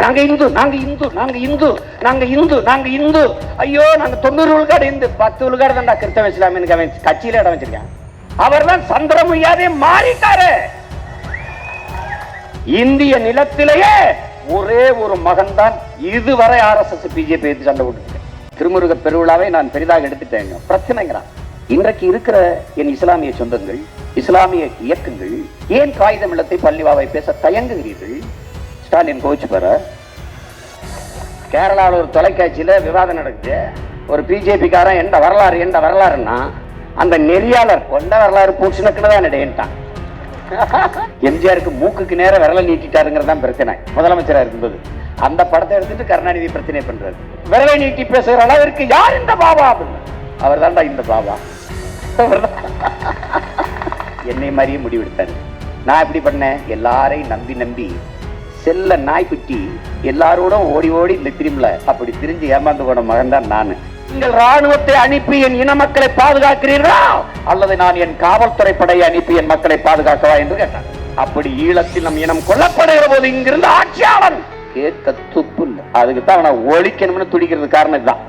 நாங்க இந்து நாங்க இந்து நாங்க இந்து நாங்க இந்து நாங்க இந்து. ஐயோ நாங்க தொண்ணூறு விழுக்காடு இந்து. பத்து விழுக்காடு தான்டா கிறிஸ்தவ இஸ்லாமியனுக்கு அவன் கட்சியில இடம் வச்சிருக்கேன். அவர் தான் சந்திரமையாவே மாறிட்டாரு. இந்திய நிலத்திலேயே ஒரே ஒரு மகன் தான் இதுவரை ஆர்எஸ்எஸ் பிஜேபி எடுத்து சண்டை போட்டு திருமுருக பெருவிழாவை நான் பெரிதாக எடுத்துட்டேங்க. பிரச்சனைங்கிறான். இன்றைக்கு இருக்கிற என் இஸ்லாமிய சொந்தங்கள் இஸ்லாமிய இயக்கங்கள் ஏன் காகிதம் இல்லத்தை பள்ளிவாவை பேச தயங்குகிறீர்கள்? ஸ்டாலின் கோச்சு பெற கேரளாவில் ஒரு தொலைக்காட்சியில விவாதம் நடக்குது. ஒரு பிஜேபிக்காரன் எந்த வரலாறு எந்த வரலாறுன்னா அந்த நெறியாளர் கொண்ட வரலாறு பூச்சினக்குன்னு தான் நடையிட்டான் எம்ஜிஆருக்கு மூக்குக்கு நேர விரலை நீட்டிட்டாருங்கிறது தான் பிரச்சனை. முதலமைச்சரா இருக்கும்போது. அந்த படத்தை எடுத்துட்டு கருணாநிதி பிரச்சனை பண்றாரு. விரலை நீட்டி பேசுகிற அளவிற்கு யார் இந்த பாபா அப்படின்னு. அவர் தான்டா இந்த பாபா. என்னை மாதிரியே முடிவெடுத்தாரு. நான் எப்படி பண்ணேன்? எல்லாரையும் நம்பி நம்பி செல்ல நாய்க்குட்டி எல்லாரோடும் ஓடி ஓடி இந்த திரும்பல. அப்படி திரிஞ்சு ஏமாந்து போன மகன் தான் நான். நீங்கள் ராணுவத்தை அனுப்பி என் இன மக்களை பாதுகாக்கிறீர்களா? அல்லது நான் என் காவல்துறை படையை அனுப்பி என் மக்களை பாதுகாக்கவா என்று கேட்டான். அப்படி ஈழத்தில் நம் இனம் கொல்லப்படுகிற போது இங்கிருந்து ஆட்சியாளன். கேட்க துப்பு இல்லை. அதுக்கு தான் அவனை ஒழிக்கணும்னு துடிக்கிறது காரணம் இதுதான்.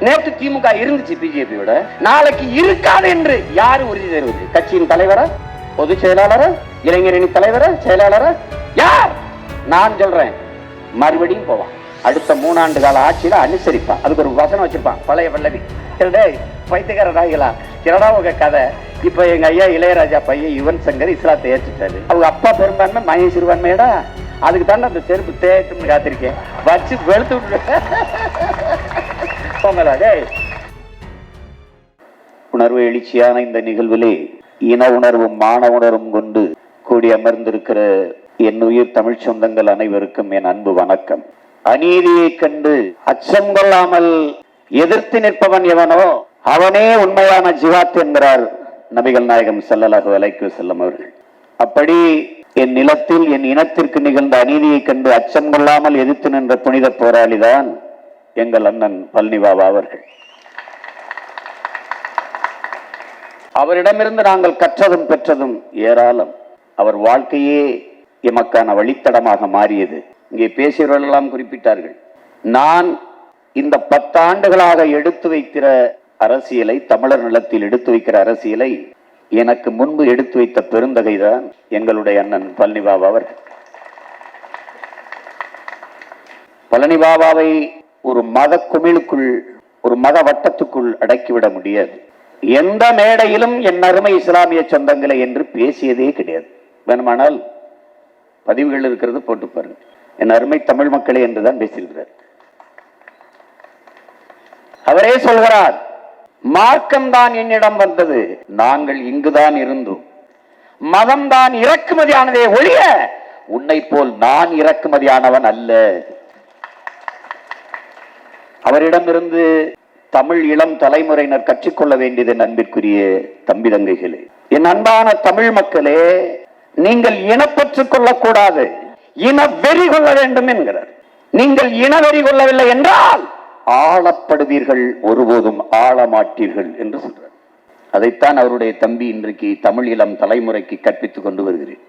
நேற்று திமுக இருந்துச்சு பிஜேபியோட. நாளைக்கு இருக்காது என்று யாரு உறுதி தருவது? கட்சியின் தலைவரா? பொதுச் செயலாளரா? இளைஞரணி தலைவரா செயலாளரா? யார்? நான் சொல்றேன். மறுபடியும் போவான். அடுத்த மூணாண்டு கால ஆட்சியில அனுசரிப்பான். அதுக்கு ஒரு வசனம் வச்சிருப்பான். பழைய பல்லவி டேய் பைத்தியக்கார ராய்களா என்னடா உங்க கதை? இப்ப எங்க ஐயா இளையராஜா பையன் யுவன் சங்கர் இஸ்லாத்தை ஏற்றுட்டாரு. அவங்க அப்பா பெரும்பான்மை மகன் சிறுபான்மையடா. அதுக்கு தானே அந்த செருப்பு தேட்டுன்னு காத்திருக்கேன். வச்சு வெளுத்து விட்டு போங்களா டேய். உணர்வு எழுச்சியான இந்த நிகழ்விலே இன உணர்வும் மான உணர்வும் கொண்டு கூடி அமர்ந்திருக்கிற என் உயிர் தமிழ் சொந்தங்கள் அனைவருக்கும் என் அன்பு வணக்கம். அநீதியை கண்டு அச்சம் கொள்ளாமல் எதிர்த்து நிற்பவன் எவனோ அவனே உண்மையான ஜிவாத் என்கிறார் நபிகள் நாயகம் செல்லலாக வலைக்கு செல்லும் அவர்கள். அப்படி என் நிலத்தில் என் இனத்திற்கு நிகழ்ந்த அநீதியை கண்டு அச்சம் கொள்ளாமல் எதிர்த்து நின்ற புனித போராளிதான் எங்கள் அண்ணன் பழனிபாபா அவர்கள். அவரிடமிருந்து நாங்கள் கற்றதும் பெற்றதும் ஏராளம். அவர் வாழ்க்கையே எமக்கான வழித்தடமாக மாறியது. இங்கே பேசியவர்கள் எல்லாம் குறிப்பிட்டார்கள். நான் இந்த பத்தாண்டுகளாக எடுத்து வைக்கிற அரசியலை தமிழர் நிலத்தில் எடுத்து வைக்கிற அரசியலை எனக்கு முன்பு எடுத்து வைத்த பெருந்தகைதான் எங்களுடைய அண்ணன் பழனி பாபா அவர்கள். பழனி பாபாவை ஒரு மத குமிழுக்குள் ஒரு மத வட்டத்துக்குள் அடக்கிவிட முடியாது. எந்த மேடையிலும் என் அருமை இஸ்லாமிய சொந்தங்களை என்று பேசியதே கிடையாது. வேணுமானால் பதிவுகள் இருக்கிறது போட்டு பாருங்க. என் அருமை தமிழ் மக்களே என்றுதான் பேசியிருக்கிறார். அவரே சொல்கிறார் மார்க்கம் தான் என்னிடம் வந்தது நாங்கள் இங்குதான் இருந்தோம். மதம் தான் இறக்குமதியானதே ஒழிய உன்னை போல் நான் இறக்குமதியானவன் அல்ல. அவரிடமிருந்து தமிழ் இளம் தலைமுறையினர் கற்றுக்கொள்ள வேண்டியது அன்பிற்குரிய தம்பி தங்கைகளே. என் அன்பான தமிழ் மக்களே நீங்கள் இனப்பற்றுக் கொள்ளக்கூடாது. இன வெறி கொள்ள வேண்டும் என்கிறார். நீங்கள் இனவெறி கொள்ளவில்லை என்றால் ஆளப்படுவீர்கள் ஒருபோதும் ஆளமாட்டீர்கள் என்று சொல்றார். அதைத்தான் அவருடைய தம்பி இன்றைக்கு தமிழ் இளம் தலைமுறைக்கு கற்பித்துக் கொண்டு வருகிறேன்.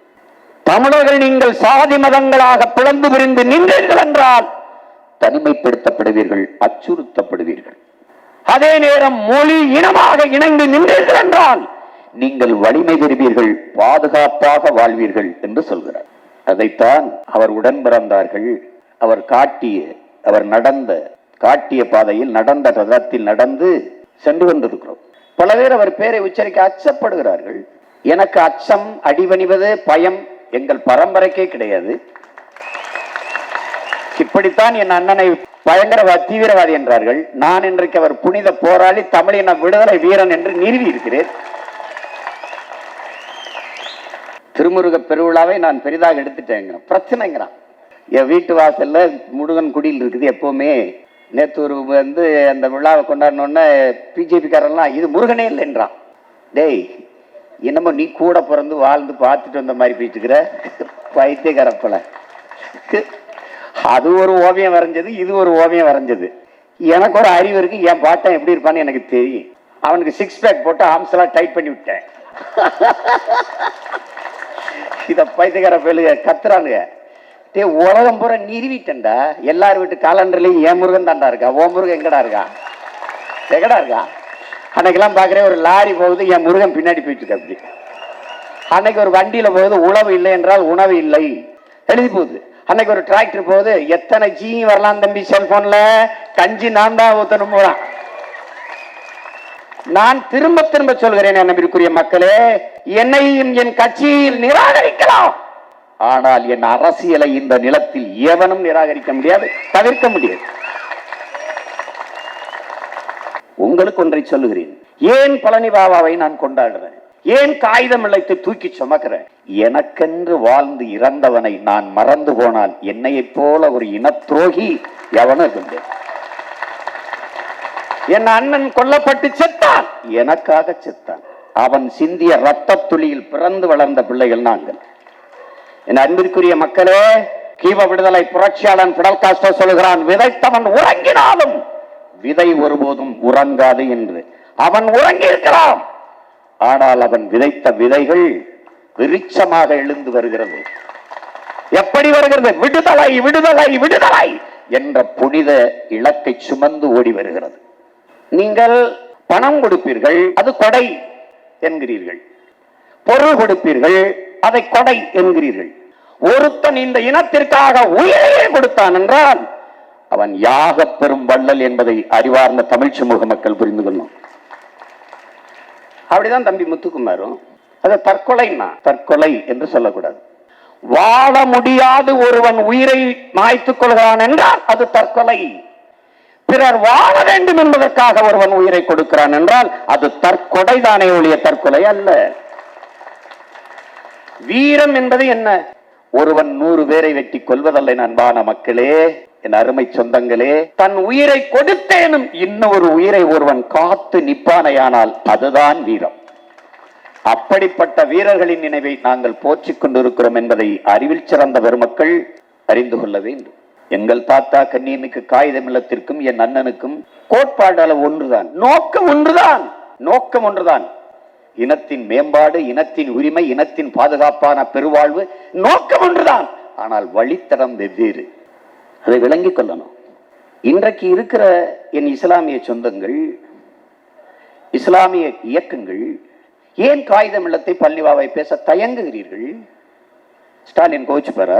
தமிழர்கள் நீங்கள் சாதி மதங்களாக பிளந்து பிரிந்து நின்றீர்கள் என்றால் தனிமைப்படுத்தப்படுவீர்கள் அச்சுறுத்தப்படுவீர்கள். அதே நேரம் மொழி இனமாக இணைந்து நின்றீர்கள் என்றால் நீங்கள் வலிமை பெறுவீர்கள் பாதுகாப்பாக வாழ்வீர்கள் என்று சொல்கிறார். அதைத்தான் அவர் உடன் பிறந்தார்கள். அவர் காட்டிய அவர் நடந்த காட்டிய பாதையில் நடந்த ரதத்தில் நடந்து சென்று கொண்டிருக்கிறோம். பல பேர் அவர் பேரை உச்சரிக்க அச்சப்படுகிறார்கள். எனக்கு அச்சம் அடிபணிவது பயம் எங்கள் பரம்பரைக்கே கிடையாது. இப்படித்தான் என் அண்ணனை பயங்கரவா தீவிரவாதி என்றார்கள். நான் இன்றைக்கு அவர் புனித போராளி தமிழின விடுதலை வீரன் என்று நிறுவி இருக்கிறேன் திருமுருக பெருவிழாவை நான் பெரிதாக எடுத்துட்டேங்க பிரச்சனைங்கிறான். என் வீட்டு வாசல்ல முருகன் குடியில் இருக்குது எப்பவுமே. நேத்தூர் வந்து அந்த விழாவை கொண்டாடினோடனே பிஜேபிக்காரெல்லாம் இது முருகனே இல்லைன்றான். டேய் என்னமோ நீ கூட பிறந்து வாழ்ந்து பார்த்துட்டு வந்த மாதிரி பேசிட்டுக்கிற பைத்தியக்காரப்பல அது ஒரு ஓவியம் வரைஞ்சது இது ஒரு ஓவியம் வரைஞ்சது. எனக்கு ஒரு அறிவு இருக்கு என் பாட்டன் எப்படி இருப்பான்னு எனக்கு தெரியும். அவனுக்கு சிக்ஸ் பேக் போட்டு ஆம்ஸ் எல்லாம் டைட் பண்ணி விட்டேன். இதை பைத்தியக்கார பேலுக கத்துறானுங்க. டே உலகம் பூரா நிறுவிட்டேன்டா. எல்லார் வீட்டு காலண்டர்லையும் என் முருகன் தாண்டா இருக்கா? ஓ முருகன் எங்கடா இருக்கா? எங்கடா இருக்கா? அன்னைக்கெல்லாம் பார்க்குறேன் ஒரு லாரி போகுது என் முருகன் பின்னாடி போயிட்டு அப்படி. அன்னைக்கு ஒரு வண்டியில போகுது உணவு இல்லை என்றால் உணவு இல்லை. எழுதி போகுது. அன்னைக்கு ஒரு டிராக்டர் போகுது எத்தனை ஜீ வரலாம் தம்பி செல்போன்ல கஞ்சி நான் தான் ஊற்றணும் போகிறான் நான் திரும்ப திரும்ப சொல்கிறேன் அன்பிற்குரிய மக்களே. என்னையும் என் கட்சியில் நிராகரிக்கலாம். ஆனால் என் அரசியலை இந்த நிலத்தில் எவனும் நிராகரிக்க முடியாது தவிர்க்க முடியாது. உங்களுக்கு ஒன்றை சொல்லுகிறேன். ஏன் பழனி பாபாவை நான் கொண்டாடுறேன்? ஏன் காகிதம் இழைத்து தூக்கி சுமக்கிறேன்? எனக்கென்று வாழ்ந்து இறந்தவனை நான் மறந்து போனால் என்னையைப் போல ஒரு இனத்துரோகி எவனும் இல்லை. என் அண்ணன் கொல்லப்பட்டு செத்தான். எனக்காக செத்தான். அவன் சிந்திய ரத்த துளியில் பிறந்து வளர்ந்த பிள்ளைகள் நாங்கள். என் அன்பிற்குரிய மக்களே கீவ விடுதலை புரட்சியாளன் பிடல் காஸ்டோ சொல்கிறான் விதைத்தவன் உறங்கினாலும் விதை ஒருபோதும் உறங்காது என்று. அவன் உறங்கி இருக்கிறான் ஆனால் அவன் விதைத்த விதைகள் விருட்சமாக எழுந்து வருகிறது. எப்படி வருகிறது? விடுதலை விடுதலை விடுதலை என்ற புனித இலக்கை சுமந்து ஓடி வருகிறது. நீங்கள் பணம் கொடுப்பீர்கள் அது கொடை என்கிறீர்கள். பொருள் கொடுப்பீர்கள் அதை கொடை என்கிறீர்கள். ஒருத்தன் இந்த இனத்திற்காக உயிரையே கொடுத்தான் என்றால் அவன் யாக பெரும் வள்ளல் என்பதை அறிவார்ந்த தமிழ் சமூக மக்கள் புரிந்து கொள்ளும் அப்படிதான் தம்பி முத்துக்குமாரும். அது தற்கொலைன்னா தற்கொலை என்று சொல்லக்கூடாது. வாழ முடியாது ஒருவன் உயிரை மாய்த்துக் கொள்கிறான் என்றால் அது தற்கொலை. பிறர் வாழ வேண்டும் என்பதற்காக ஒருவன் உயிரை கொடுக்கிறான் என்றால் அது தற்கொலை தானே ஒழிய தற்கொலை அல்ல. வீரம் என்பது என்ன? ஒருவன் நூறு பேரை வெட்டி கொள்வதல்ல என் அன்பான மக்களே என் அருமை சொந்தங்களே. தன் உயிரை கொடுத்தேனும் இன்னொரு உயிரை ஒருவன் காத்து நிப்பானையானால் அதுதான் வீரம். அப்படிப்பட்ட வீரர்களின் நினைவை நாங்கள் போற்றிக் கொண்டிருக்கிறோம் என்பதை அறிவில் சிறந்த பெருமக்கள் அறிந்து கொள்ள வேண்டும். எங்கள் தாத்தா கண்ணியமிக்கு காகிதம் இல்லத்திற்கும் என் அண்ணனுக்கும் கோட்பாடு ஒன்றுதான். நோக்கம் ஒன்றுதான். நோக்கம் ஒன்றுதான். இனத்தின் மேம்பாடு இனத்தின் உரிமை இனத்தின் பாதுகாப்பான பெருவாழ்வு நோக்கம் ஒன்றுதான். ஆனால் வழித்தடம் வெவ்வேறு. அதை விளங்கிக் கொள்ளணும். இன்றைக்கு இருக்கிற என் இஸ்லாமிய சொந்தங்கள் இஸ்லாமிய இயக்கங்கள் ஏன் காகிதம் இல்லத்தை பள்ளிவாவை பேச தயங்குகிறீர்கள்? ஸ்டாலின் கோச்சு பெற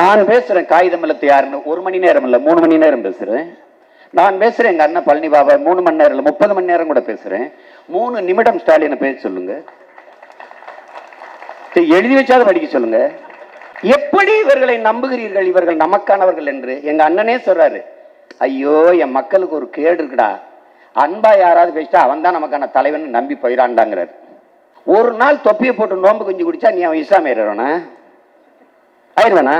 நான் பேசுறேன் காகிதம் இல்லத்தை யாருன்னு? ஒரு மணி நேரம் இல்லை மூணு மணி நேரம் பேசுறேன். நான் பேசுறேன் எங்க அண்ணன் பழனி பாபா மூணு மணி நேரம் இல்லை முப்பது மணி நேரம் கூட பேசுறேன். மூணு நிமிடம் ஸ்டாலினை பேச சொல்லுங்க. சரி, எழுதி வச்சாவது படிக்க சொல்லுங்க. எப்படி இவர்களை நம்புகிறீர்கள் இவர்கள் நமக்கானவர்கள் என்று எங்க அண்ணனே சொல்றாரு. ஐயோ என் மக்களுக்கு ஒரு கேடு இருக்குடா. அன்பா யாராவது பேசிட்டா அவன் தான் நமக்கான தலைவன் நம்பி போயிடாண்டாங்கிறார் ஒரு நாள் தொப்பியை போட்டு நோம்பு குஞ்சு குடிச்சா நீ அவன் இஸ்லாமியர்வனா ஆயிடுவானா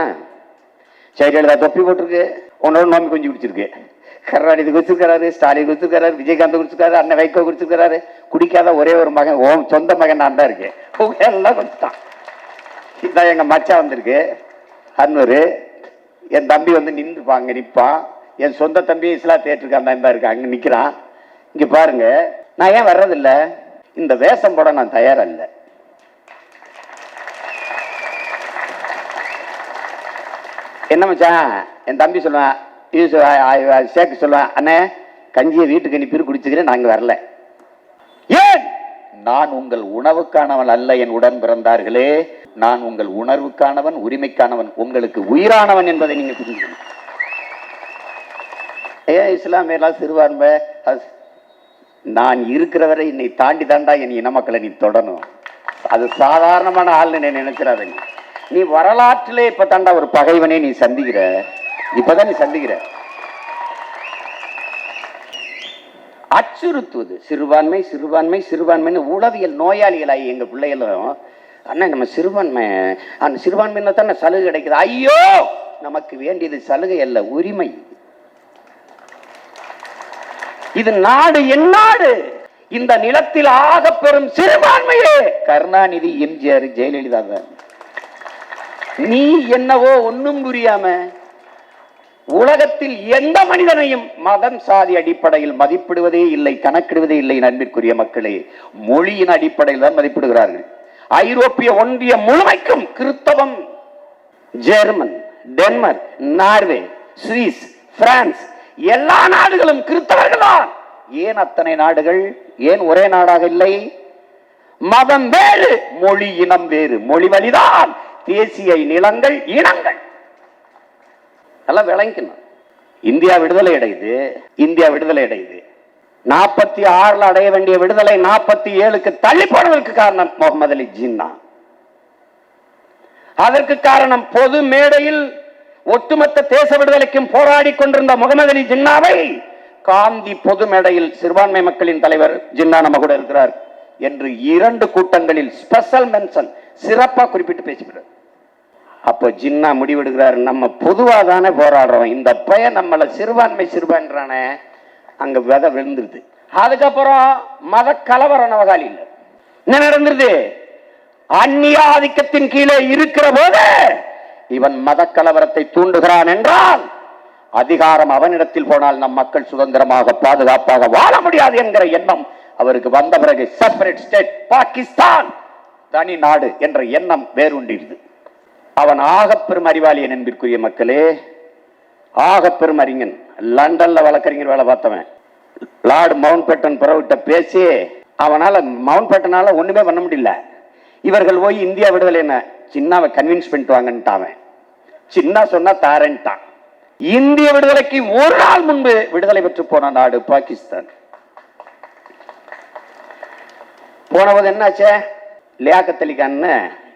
ஜெயலலிதா தொப்பி போட்டிருக்கு. உன்னோட நோம்பி குஞ்சு குடிச்சிருக்கு. கருணாநிதி குடிச்சிருக்கிறாரு ஸ்டாலின் குடிச்சிருக்காரு விஜயகாந்த் குடிச்சிருக்காரு அண்ணன் வைகோ குடிச்சிருக்காரு. குடிக்காத ஒரே ஒரு மகன் ஓம் சொந்த மகன் நான் தான் இருக்கேன். எல்லாம் குடிச்சிட்டான் இதான் எங்கள் மச்சா வந்திருக்கு. அன்னூர் என் தம்பி வந்து நின்றுப்பாங்க நிற்பான். என் சொந்த தம்பி இஸ்லா தேட்டருக்கு அந்த தான் இருக்கு அங்க நிக்கிறான். பாருங்க. நான் ஏன் வர்றதில்லை? இந்த வேஷம் போட நான் தயாரா என்ன மச்சான்? என் தம்பி சொல்லுவான் இது சொ- ஆ- சொல்லுவான் அண்ணே கஞ்சியை வீட்டுக்கு அனுப்பி குடிச்சுக்கிறேன் நாங்க வரல. ஏன்? நான் உங்கள் உணவுக்கானவன் அல்ல என் உடன் பிறந்தார்களே. நான் உங்கள் உணர்வுக்கானவன் உரிமைக்கானவன் உங்களுக்கு உயிரானவன் என்பதை நீங்க புரிஞ்சுக்கணும் ஏன் இஸ்லாமியெல்லாம் சிறுபான்மை நான் நான் இருக்கிறவரை என்னை தாண்டி தாண்டா என் இன மக்களை நீ தொடணும். அது சாதாரணமான ஆள்னு நீ நீ வரலாற்றிலே இப்ப தாண்டா ஒரு பகைவனே நீ சந்திக்கிற. இப்பதான் நீ சந்திக்கிற. அச்சுறுத்துவது. சிறுபான்மை சிறுபான்மை சிறுபான்மைன்னு உளவியல் நோயாளிகளாகி எங்க பிள்ளைகளும் அண்ணா நம்ம சிறுபான்மை அந்த சிறுபான்மையில தானே சலுகை கிடைக்குது. ஐயோ! நமக்கு வேண்டியது சலுகை அல்ல உரிமை. இது நாடு என்னாடு இந்த நிலத்தில் ஆக பெறும் சிறுபான்மையே. கருணாநிதி எம்ஜிஆர் ஜெயலலிதா தான் நீ என்னவோ ஒன்னும் புரியாம உலகத்தில் எந்த மனிதனையும் மதம் சாதி அடிப்படையில் மதிப்பிடுவதே இல்லை கணக்கிடுவதே இல்லை நண்பிற்குரிய மக்களே. மொழியின் அடிப்படையில் தான் மதிப்பிடுகிறார்கள். ஐரோப்பிய ஒன்றியம் முழுமைக்கும் கிறிஸ்தவம் German Denmark Norway Swiss France எல்லா நாடுகளும் கிறிஸ்தவர்கள் தான். ஏன் அத்தனை நாடுகள்? ஏன் ஒரே நாடாக இல்லை? மதம் வேறு மொழி இனம் வேறு மொழி வழிதான் தேசிய நிலங்கள் இனங்கள். எல்லாம் விளங்கிக்கணும். இந்தியா விடுதலை அடையுது. இந்தியா விடுதலை அடையுது. நாற்பத்தி ஆறுல அடைய வேண்டிய விடுதலை நாற்பத்தி ஏழுக்கு தள்ளி போனதற்கு காரணம் முகமது அலி ஜின்னா அதற்கு காரணம் பொது மேடையில் ஒட்டுமொத்த தேச விடுதலைக்கும் போராடி கொண்டிருந்த முகமது அலி ஜின்னாவை காந்தி பொது மேடையில் சிறுபான்மை மக்களின் தலைவர் ஜின்னா நம்ம கூட இருக்கிறார் என்று இரண்டு கூட்டங்களில் ஸ்பெஷல் மென்ஷன் சிறப்பா குறிப்பிட்டு பேசிவிடுறார் அப்போ ஜின்னா முடிவெடுக்கிறாரு. நம்ம பொதுவாக தானே போராடுறோம். இந்த பையன் நம்மளை சிறுபான்மை சிறுபான்றானே அங்கே விதை விழுந்துருது. அதுக்கப்புறம் மத கலவரம் நவகாலி என்ன நடந்துருது? அந்நிய ஆதிக்கத்தின் கீழே இருக்கிற போது இவன் மத கலவரத்தை தூண்டுகிறான் என்றால் அதிகாரம் அவனிடத்தில் போனால் நம் மக்கள் சுதந்திரமாக பாதுகாப்பாக வாழ முடியாது என்கிற எண்ணம் அவருக்கு வந்த பிறகு செப்பரேட் ஸ்டேட் பாகிஸ்தான் தனி நாடு என்ற எண்ணம் வேறுண்டிருது அவன் ஆகப்பெரும் அறிவாளியன் என்பிற்குரிய மக்களே ஆகப்பெரும் அறிஞன். லண்டன்ல வழக்கறிஞர் வேலை பார்த்தவன். லார்டு மவுண்ட் பேட்டன் புறவிட்ட பேசி அவனால மவுண்ட் பேட்டனால ஒண்ணுமே பண்ண முடியல. இவர்கள் போய் இந்தியா விடுதலை என்ன? சின்னாவை கன்வின்ஸ் பண்ணிட்டு வாங்கன்ட்டாவன் சின்ன சொன்னா தாரன்ட்டான். இந்திய விடுதலைக்கு ஒரு நாள் முன்பு விடுதலை பெற்று போன நாடு பாகிஸ்தான். போனபோது என்னாச்சே? லியாக்கத் அலி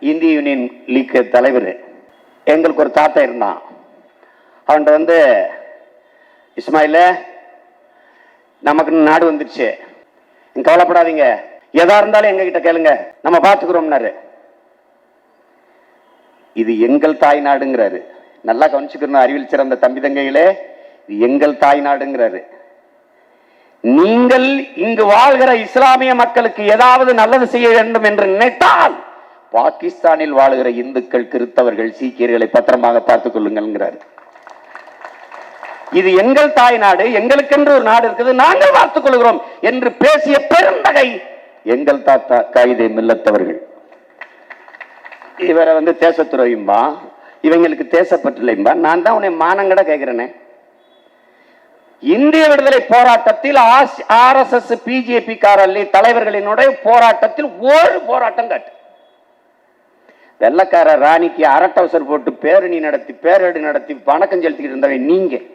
இந்திய யூனியன் லீக் தலைவர். எங்களுக்கு ஒரு தாத்தா இருந்தான். அவன்கிட்ட வந்து இஸ்மாயில நமக்கு நாடு வந்துருச்சு. கவலைப்படாதீங்க. எதா இருந்தாலும் எங்க கிட்ட கேளுங்க. நம்ம பார்த்துக்கிறோம்னாரு. இது எங்கள் தாய் நாடுங்கிறாரு. நல்லா கவனிச்சுக்கணும் அறிவில் சிறந்த தம்பி தங்கைகளே. இது எங்கள் தாய் நாடுங்கிறாரு. நீங்கள் இங்கு வாழ்கிற இஸ்லாமிய மக்களுக்கு ஏதாவது நல்லது செய்ய வேண்டும் என்று நினைத்தால் பாகிஸ்தானில் வாழுகிற இந்துக்கள் கிறிஸ்தவர்கள் சீக்கியர்களை பத்திரமாக பார்த்துக் கொள்ளுங்கள்ங்கிறார். இது எங்கள் தாய் நாடு எங்களுக்கென்று ஒரு நாடு இருக்குது நாங்கள் பார்த்துக் கொள்கிறோம் என்று பேசிய பெருந்தகை எங்கள் தாத்தா காயிதே மில்லத்தவர்கள். இவரை வந்து தேசத்துறையும்பா இவங்களுக்கு தேசப்பற்றில்லைம்பா நான் தான் உன்னை மானங்கட கேட்கிறேனே. இந்திய விடுதலை போராட்டத்தில் ஆர் எஸ் எஸ் பிஜேபி காரல்லி தலைவர்களினுடைய போராட்டத்தில் ஒரு போராட்டம் காட்டு. வெள்ளக்கார ராணிக்கு அரட்டவசர் போட்டு பேரணி நடத்தி பேரடி நடத்தி வணக்கம் செலுத்திக்கிட்டு இருந்தவன் நீங்கள்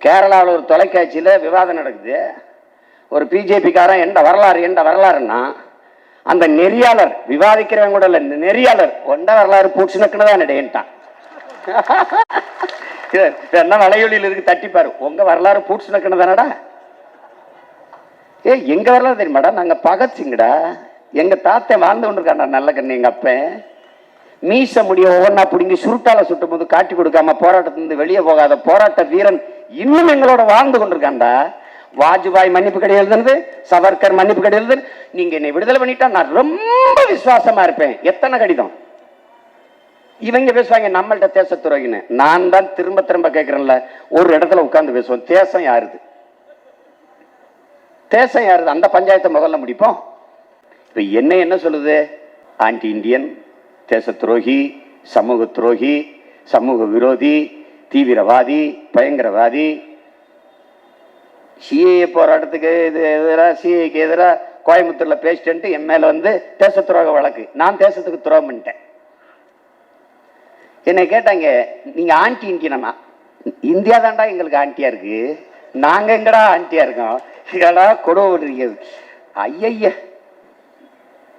கேரளாவில் ஒரு தொலைக்காட்சியில் விவாதம் நடக்குது. ஒரு பிஜேபிக்காரன் எந்த வரலாறு எந்த வரலாறுன்னா அந்த நெறியாளர் விவாதிக்கிறவங்க கூட இல்லை நெறியாளர் ஒண்ட வரலாறு பூச்சி தான் நடையன்ட்டான் என்ன வலையொலியில் இருக்கு தட்டிப்பாரு உங்க வரலாறு பூட்ஸ் தானடா ஏ எங்க வரலாறு தெரியுமாடா? நாங்க பகத்சிங்கடா எங்க தாத்தை வாழ்ந்து கொண்டிருக்காண்டா நல்ல கண்ணு எங்க அப்பன். மீச முடிய ஒவ்வொன்னா பிடிங்கி சுருட்டால சுட்டும் போது காட்டி கொடுக்காம போராட்டத்திலிருந்து வெளியே போகாத போராட்ட வீரன் இன்னும் எங்களோட வாழ்ந்து கொண்டிருக்காண்டா வாஜ்பாய் மன்னிப்பு கடை எழுதுனது சவர்கர் மன்னிப்பு கடை எழுதுனது. நீங்க என்னை விடுதலை பண்ணிட்டா நான் ரொம்ப விசுவாசமா இருப்பேன். எத்தனை கடிதம்? இவங்க பேசுவாங்க நம்மள்ட்ட தேசத்துறைன்னு நான் தான் திரும்ப திரும்ப கேட்கிறேன்ல ஒரு இடத்துல உட்கார்ந்து பேசுவோம். தேசம் யாருது? தேசம் யாருது? அந்த பஞ்சாயத்தை முதல்ல முடிப்போம். இப்ப என்ன என்ன சொல்லுது? ஆன்டி இந்தியன் தேச துரோகி சமூக துரோகி சமூக விரோதி தீவிரவாதி பயங்கரவாதி. சிஏஏ போராட்டத்துக்கு இது எதிராக சிஏக்கு எதிராக கோயம்புத்தூர்ல பேசிட்டு என் மேல வந்து தேச துரோக வழக்கு. நான் தேசத்துக்கு துரோகம் பண்ணிட்டேன். என்னை கேட்டாங்க நீங்க ஆண்டி இன்டினா இந்தியா தாண்டா எங்களுக்கு ஆண்டியாக இருக்கு. நாங்க எங்கடா ஆண்டியாக இருக்கோம்? ஏடா கொடுவ ஐயய்யா